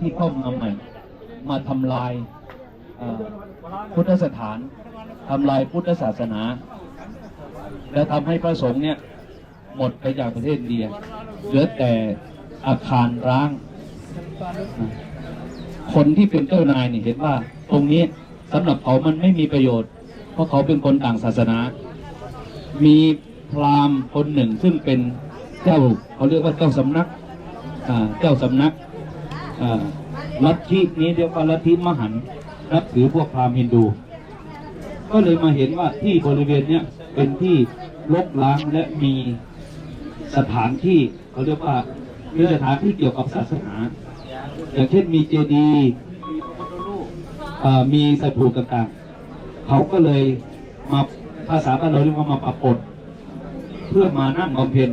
ที่เข้ามาใหม่ มาทำลายพุทธสถานทำลายพุทธศาสนา และทำให้พระสงฆ์เนี่ยหมดไปจากประเทศอินเดียเหลือแต่อาคารร้าง คนที่เป็นเจ้านายเนี่ยเห็นว่าตรงนี้สำหรับเขามันไม่มีประโยชน์ เพราะเขาเป็นคนต่างศาสนา มีพราหมณ์คนหนึ่งซึ่งเป็นเจ้าเขาเรียกว่าเจ้าสำนักเจ้าสำนัก ลัทธินี้เรียกว่าลัทธิมหันต์นับถือพวกพราหมณ์ฮินดู ก็เลยมาเห็นว่าที่บริเวณเนี้ยเป็นที่ลกล้างและมีสถานที่เขาเรียกว่ามีสถานที่เกี่ยวกับศาสนา อย่างเช่นมีเจดีย์มีสถูปต่างๆ เขาก็เลยมาภาษาบ้านเราเรียกว่ามาปรากฏเพื่อมานั่งบำเพ็ญ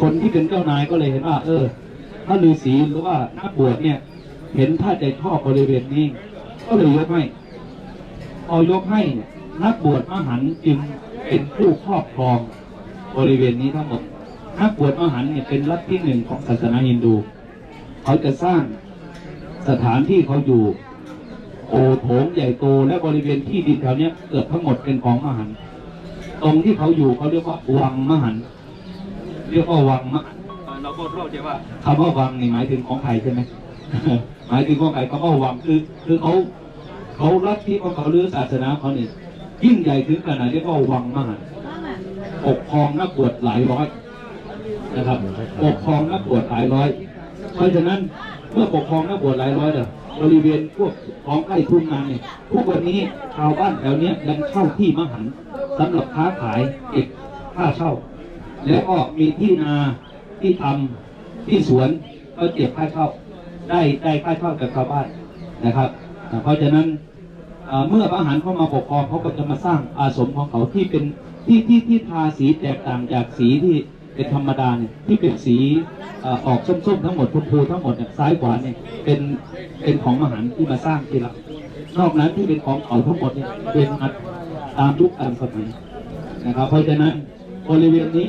คนที่เป็นเจ้านายก็เลยเห็นว่า เออ ถ้าฤาษีหรือว่านักบวชเนี่ย เห็นถ้าใจชอบบริเวณนี้ ก็เลยยกให้พอยกให้เนี่ยนักบวชมหันจึงเป็นผู้ครอบครองบริเวณนี้ทั้งหมดนักบวชมหันเนี่ยเป็นลัฐทธิหนึ่งของศาสนาฮินดู เขาจะสร้างสถานที่เขาอยู่โอโถงใหญ่โตและบริเวณที่ดินแถวเนี้ยเกือบทั้งหมดเป็นของมหันตรงที่เขาอยู่เขาเรียกว่าวังมหันเรียกว่าวังมหัน เราก็เข้าใจว่าคำว่าวังนี่หมายถึงของใครใช่ไหมหมายถึงของใครคำว่าวังคือคือเขาเขาลัทธิของเขาหรือศาสนาเขาเนี่ยยิ่งใหญ่ถึงขนาดเรียกว่าวังมหันต์ปกครองนักบวชหลายร้อยนะครับปกครองนักบวชหลายร้อย เพราะฉะนั้นเมื่อปกครองนักบวชหลายร้อยเนี่ยบริเวณพวกของใกล้ทุ่งนาเนี่ยทุกวันนี้ชาวบ้านแถวเนี้ยยังเช่าที่มหันต์สำหรับค้าขายเก็บค่าเช่า แล้วก็มีที่นา ที่ทำที่สวนก็เก็บค่าเช่าได้ได้ค่าเช่ากับชาวบ้านนะครับ เพราะฉะนั้นเมื่อพระหันเข้ามาปกครองเขาก็จะมาสร้างอาสมของเขาที่เป็นที่ที่ที่ทาสีแตกต่างจากสีที่เป็นธรรมดาเนี่ยที่เป็นสีออกส้มๆทั้งหมดพูๆทั้งหมดเนี่ยซ้ายขวาเนี่ยเป็นเป็นของมหันที่มาสร้างทีหลังนอกนั้นที่เป็นของเขาทั้งหมดเนี่ยเป็นตามยุคตามสมัยนะครับ เพราะฉะนั้นบริเวณนี้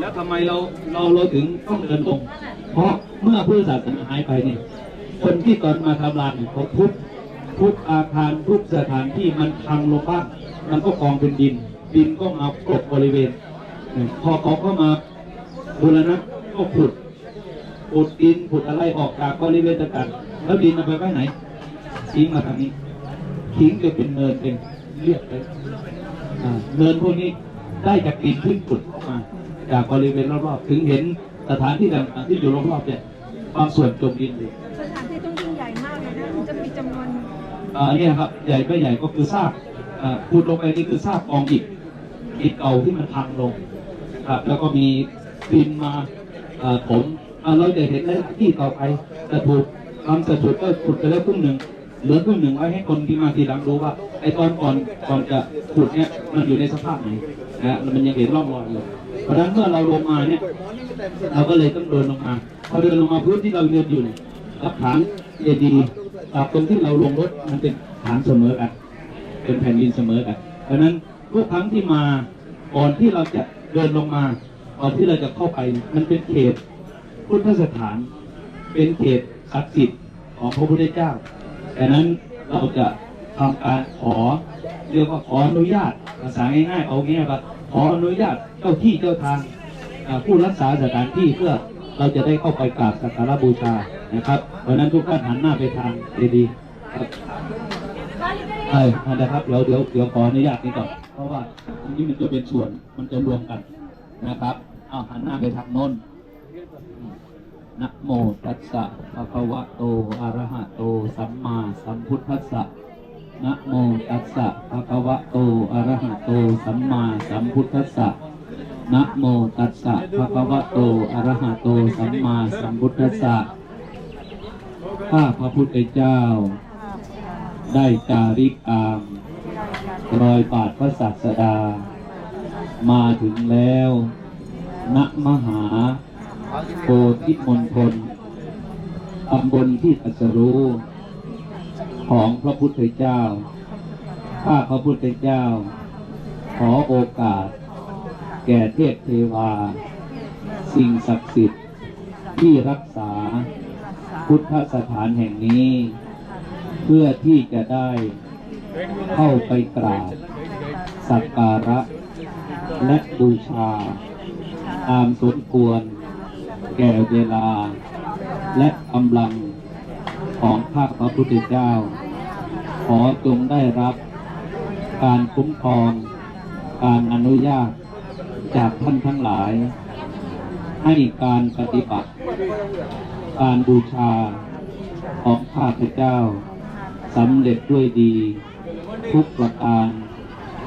แล้วทำไมเราเราเราถึงต้องเดินลงเพราะเมื่อพุทธศาสนาหายไปเนี่ยคนที่ก่อนมาทำลานเขาทุบทุบอาคารทุบสถานที่มันพังลงบ้างมันก็กองเป็นดิน ดินก็มากบบริเวณ พอเขาเข้ามาบูรณะก็ขุดขุดดินขุดอะไรออกจากบริเวณต่างๆแล้วดินเอาไปไว้ไหนทิ้งมาทางนี้ทิ้งจะเป็นเนินเป็นเรียบเลยเนินพวกนี้ได้จากดินขึ้นขุดออกมา จากบริเวณรอบๆถึงเห็นสถานที่ต่างๆที่อยู่รอบๆเนี่ยบางส่วนจมดินอยู่สถานที่ต้องยิ่งใหญ่มากเลยนะถึงจะมีจำนวนอ่าอันนี้ครับใหญ่ไม่ใหญ่ก็คือซากอ่าขุดลงไปนี่คือซากกองอิฐอิฐเก่าที่มันพังลงครับแล้วก็มีดินมาอ่าถมอ่าเราจะเห็นในที่ต่อไปจะถูกทำสถูปก็ขุดไปแล้วครึ่งหนึ่งเหลือครึ่งหนึ่งไว้ให้คนที่มาทีหลังรู้ว่าไอตอนก่อนก่อนจะขุดเนี่ยมันอยู่ในสภาพไหนนะฮะมันยังเห็นร่องรอยอยู่ เพราะฉะนั้นเมื่อเราลงมาเนี่ยเราก็เลยต้องเดินลงมาพอเดินลงมาพื้นที่เราเดินอยู่เนี่ยรับฐานเจดีย์กับตรงที่เราลงรถมันเป็นฐานเสมอกันเป็นแผ่นดินเสมอกันเพราะฉะนั้นทุกครั้งที่มาก่อนที่เราจะเดินลงมาก่อนที่เราจะเข้าไปนี่มันเป็นเขตพุทธสถาน เป็นเขตศักดิ์สิทธิ์ของพระพุทธเจ้าดังนั้นเราจะทำการขอเรียกว่าขออนุญาตภาษาง่ายๆเอาง่ายๆว่า ขออนุญาตเจ้าที่เจ้าทางผู้รักษาสถานที่เพื่อเราจะได้เข้าไปกราบสักการะบูชานะครับ เพราะฉะนั้นทุกท่านหันหน้าไปทางเจดีย์ครับใช่นะครับเดี๋ยวเดี๋ยวเดี๋ยวขออนุญาตนี้ก่อนเพราะว่าอันนี้มันจะเป็นส่วนมันจะรวมกันนะครับเอาหันหน้าไปทางโน้นนะโมตัสสะภะคะวะโตอะระหะโต สัมมาสัมพุทธัสสะ นะโมตัสสะภะคะวะโตอะระหะโตสัมมาสัมพุทธัสสะนะโมตัสสะภะคะวะโตอะระหะโตสัมมาสัมพุทธัสสะข้าพระพุทธเจ้า ได้จาริกตามรอยบาทพระศาสดา มาถึงแล้วณมหาโพธิมณฑลตำบลที่ตัสรู้ ของพระพุทธเจ้า ข้าพระพุทธเจ้า ขอโอกาส แก่เทพเทวา สิ่งศักดิ์สิทธิ์ที่รักษาพุทธสถานแห่งนี้ เพื่อที่จะได้เข้าไปกราบสักการะ และบูชา ตามสมควร แก่เวลา และกำลังของข้าพระพุทธเจ้า อจงได้รับ การคุ้มครอง การอนุญาตจากท่านทั้งหลาย ให้การปฏิบัติ การบูชาของข้าพเจ้าสำเร็จด้วยดี ทุกประการ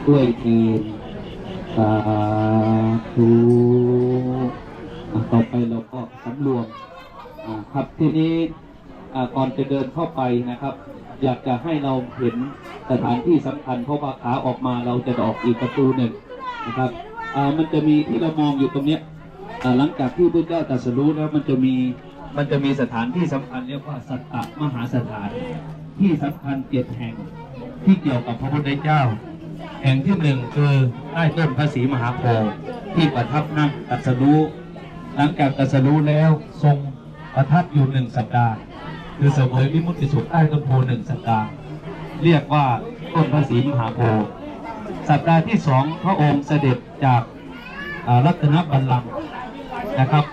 ด้วยเกินสาธุต่อไปเราก็สำรวมครับทีนี้ ก่อนจะเดินเข้าไปนะครับ อยากจะให้เราเห็นสถานที่สำคัญเพราะว่าขาออกมาเราจะออกอีกประตูหนึ่งนะครับมันจะมีที่เรามองอยู่ตรงเนี้ยหลังจากที่พระเจ้าตรัสรู้แล้วมันจะมีมันจะมีสถานที่สำคัญเรียกว่าสัตตมหาสถาน ที่สำคัญเจ็ดแห่งที่เกี่ยวกับพระพุทธเจ้า แห่งที่หนึ่งคือใต้ต้นพระศรีมหาโพธิ์ที่ประทับนั่งตรัสรู้หลังจากตรัสรู้แล้วทรงประทับอยู่หนึ่งสัปดาห์ คือเสวยวิมุตติสุขใต้ต้นโพหนึ่งสัปดาห์เรียกว่าต้นพระศรีมหาโพธิ์สัปดาห์ที่สองพระองค์เสด็จจากรัตนบัลลังก์นะครับ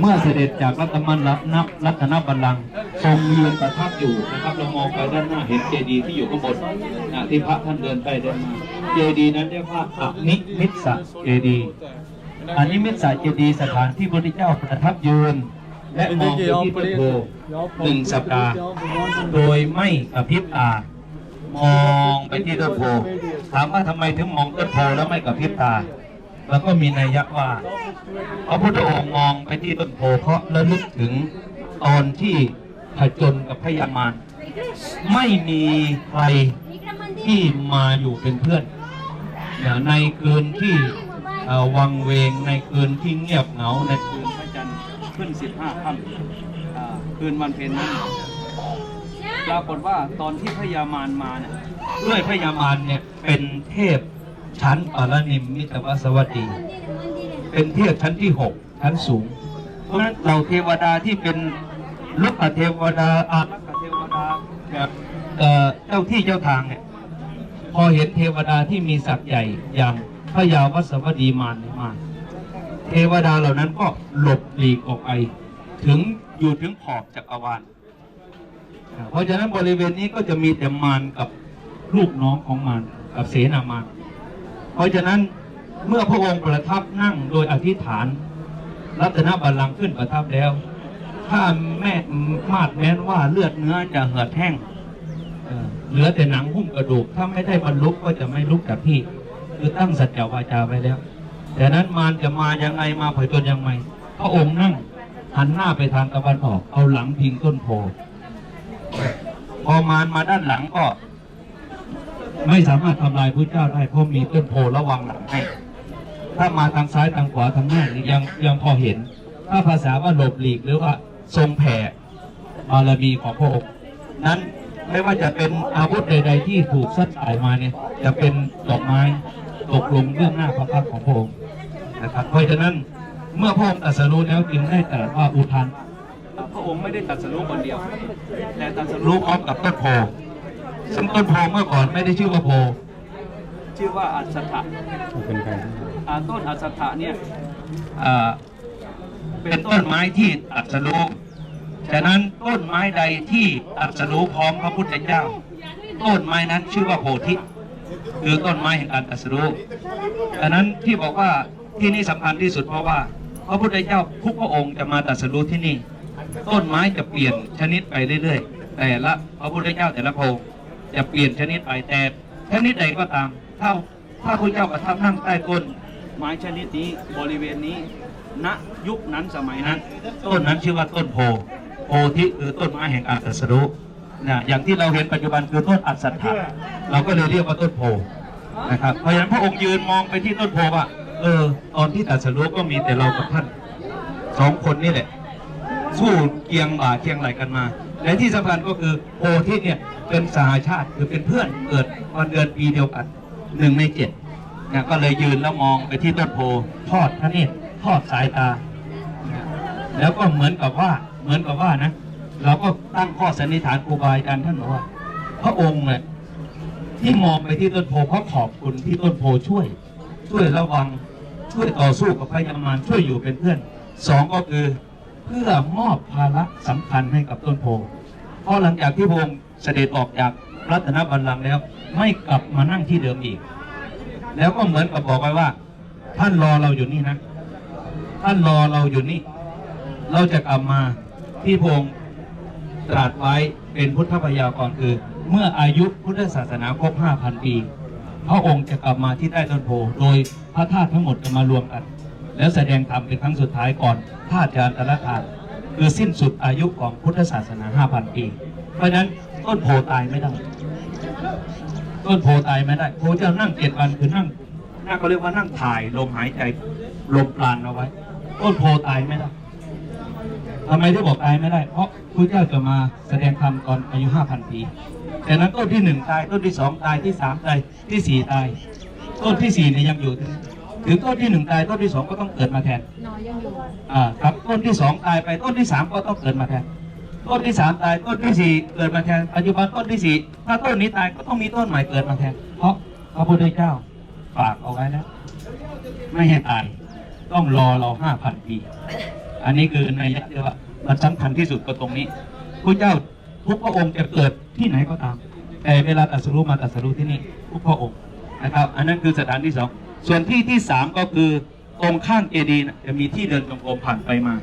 เมื่อเสด็จจากรัตนบัลลังก์นับรัตนบัลลังก์ทรงยืนประทับอยู่นะครับเรามองไปด้านหน้าเห็นเจดีย์ที่อยู่ข้างบนนะที่พระท่านเดินไปเดินมาเจดีย์นั้นเรียกว่าอนิมิตสเจดีย์อนิมิตสเจดีย์สถานที่พระพุทธเจ้าประทับยืน และมองไปที่ต้นโพหนึ่งสัปดาห์ โดยไม่กระพริบตามองไปที่ต้นโพถามว่าทำไมถึงมองต้นโพแล้วไม่กระพริบตา แล้วก็มีนัยยะว่าพระพุทธองค์มองไปที่ต้นโพเพราะระลึกถึงตอนที่ผจญกับพยามารไม่มีใครที่มาอยู่เป็นเพื่อนอย่างในคืนที่เอ่อวังเวงในคืนที่เงียบเหงาในคืนพระจันทร์ ขึ้น 15ค่ำอ่าคืนวันเพ็ญนั้นปรากฏว่าตอนที่พญามารมาเนี่ยด้วยพญามารเนี่ยเป็นเทพชั้นปารนิมมิตวสวัสดี เป็นเทพชั้นที่หกชั้นสูง เพราะฉะนั้นเราเทวดาที่เป็นลุกขเทวดาอารักขเทวดาแบบเอ่อเจ้าที่เจ้าทางเนี่ยพอเห็นเทวดาที่มีศักย์ใหญ่อย่างพญาวัสวดีมารเนี่ยมา เทวดาเหล่านั้นก็หลบหลีกออกไปถึงอยู่ถึงขอบจักรวาลเพราะฉะนั้นบริเวณนี้ก็จะมีแต่มารกับลูกน้องของมารกับเสนามารเพราะฉะนั้นเมื่อพระองค์ประทับนั่งโดยอธิษฐาน รัตนบัลลังก์ขึ้นประทับแล้ว ถ้าแม่มาดแม้นว่าเลือดเนื้อจะเหือดแห้งเหลือแต่หนังหุ้มกระดูก ถ้าไม่ได้บรรลุก็จะไม่ลุกจากที่ คือตั้งสัจจวาจาไว้แล้ว แต่นั้นมารจะมายังไงมาเผยตนยังไงพระองค์นั่งหันหน้าไปทางตะวันออก เอาหลังพิงต้นโพพอมารมาด้านหลังก็ ไม่สามารถทำลายพระเจ้าได้เพราะมีต้นโพระวังหลังให้ถ้ามาทางซ้ายทางขวาทางหน้ายังยังพอเห็น ถ้าภาษาว่าหลบหลีกหรือว่าทรงแผ่บารมีของพระองค์นั้นไม่ว่าจะเป็นอาวุธใด ๆ ที่ถูกซัดสายมาเนี่ย จะเป็นดอกไม้ตกลงเบื้องหน้าพระพักตร์ของพระองค์ นะครับ เพราะฉะนั้นเมื่อพระองค์ตรัสรู้แล้วจึงได้ตรัสว่าอุทานพระองค์ไม่ได้ตรัสรู้คนเดียว แต่ตรัสรู้พร้อมกับต้นโพซึ่งต้นโพเมื่อก่อนไม่ได้ชื่อว่าโพ ชื่อว่าอัศถะเป็นใครอ่าต้นอัศถะเนี่ยอ่าเป็นต้นไม้ที่ตรัสรู้ฉะนั้นต้นไม้ใดที่ตรัสรู้พร้อมพระพุทธเจ้า ต้นไม้นั้นชื่อว่าโพธิ คือต้นไม้แห่งการตรัสรู้ฉะนั้นที่บอกว่า ที่นี่สำคัญที่สุดเพราะว่าพระพุทธเจ้าทุกพระองค์จะมาตรัสรู้ที่นี่ ต้นไม้จะเปลี่ยนชนิดไปเรื่อยๆ แต่ละพระพุทธเจ้าแต่ละพระองค์จะเปลี่ยนชนิดไปแต่ชนิดใดก็ตามถ้าถ้าพระเจ้าประทับนั่งใต้ต้นไม้ชนิดนี้บริเวณนี้ณยุคนั้นสมัยนั้น ต้นนั้นชื่อว่าต้นโพโพธิคือต้นไม้แห่งการตรัสรู้นะอย่างที่เราเห็นปัจจุบันคือต้นอัศถะเราก็เลยเรียกว่าต้นโพนะครับเพราะฉะนั้นพระองค์ยืนมองไปที่ต้นโพว่า เออตอนที่ตรัสรู้ก็มีแต่เรากับท่านสองคนนี่แหละ สู้เคียงบ่าเคียงไหลกันมาและที่สำคัญก็คือโพธิเนี่ยเป็นสหาชาติคือเป็นเพื่อนเกิดวันเดือนปีเดียวกันหนึ่งในเจ็ดนะก็เลยยืนแล้วมองไปที่ต้นโพทอดพระเนตรทอดสายตา แล้วก็เหมือนกับว่าเหมือนกับว่านะ เราก็ตั้งข้อสันนิษฐานครูบาอาจารย์ท่านบอกว่า พระองค์เนี่ยที่มองไปที่ต้นโพเพราะขอบคุณที่ต้นโพช่วย ช่วยระวังช่วยต่อสู้กับพยามารช่วยอยู่เป็นเพื่อนสองก็คือเพื่อมอบภาระสำคัญให้กับต้นโพเพราะหลังจากที่พงค์เสด็จออกจากรัตนบัลลังก์แล้ว ไม่กลับมานั่งที่เดิมอีก แล้วก็เหมือนกับบอกไว้ว่า ท่านรอเราอยู่นี่นะ ท่านรอเราอยู่นี่ เราจะกลับมาที่พงค์ตรัสไว้เป็นพุทธพยากรคือ เมื่ออายุพุทธศาสนาครบ 5,000 ปี พระองค์จะกลับมาที่ใต้ต้นโพโดยพระธาตุทั้งหมดจะมารวมกัน แล้วแสดงธรรมเป็นครั้งสุดท้ายก่อนธาตุจารตรธาตุคือสิ้นสุดอายุของพุทธศาสนา 5,000 ปี เพราะฉะนั้นต้นโพตายไม่ได้ ต้นโพตายไม่ได้โพเจ้านั่งเจ็ดวันคือนั่งนั่งเขาเรียกว่านั่งถ่ายลมหายใจลมปราณเอาไว้ ต้นโพตายไม่ได้ทำไมที่บอกตายไม่ได้ เพราะพระเจ้าจะมาแสดงธรรมตอนอายุห้าพันปี แต่นั้นต้นที่หนึ่งตายต้นที่สองตายที่สามตายที่สี่ตาย ต้นที่สี่เนี่ยยังอยู่ถึงถึงต้นที่หนึ่งตายต้นที่สองก็ต้องเกิดมาแทนนอยังอยู่อ่าครับต้นที่สองตายไปต้นที่สามก็ต้องเกิดมาแทน ต้นที่สามตายต้นที่สี่เกิดมาแทนปัจจุบันต้นที่สี่ถ้าต้นนี้ตายก็ต้องมีต้นใหม่เกิดมาแทน เพราะพระพุทธเจ้าฝากเอาไว้แล้วไม่ให้ตายต้องรอเราห้าพันปี อันนี้คือในยะที่ว่ามันสำคัญที่สุดก็ตรงนี้พระเจ้า ทุกพระองค์จะเกิดที่ไหนก็ตาม แต่เวลาตัสรู้มาตัสรู้ที่นี่ทุกพระองค์นะครับ อันนั้นคือสถานที่สองส่วนที่ที่สามก็คือตรงข้างเจดีย์น่ะจะมีที่เดินจงกรมผ่านไปมา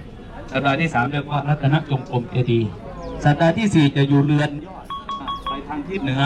สัปดาห์ที่สามเรียกว่ารัตนจงกรมเจดีย์สัปดาห์ที่สี่จะอยู่เรือนยอดไปทางทิศเหนือ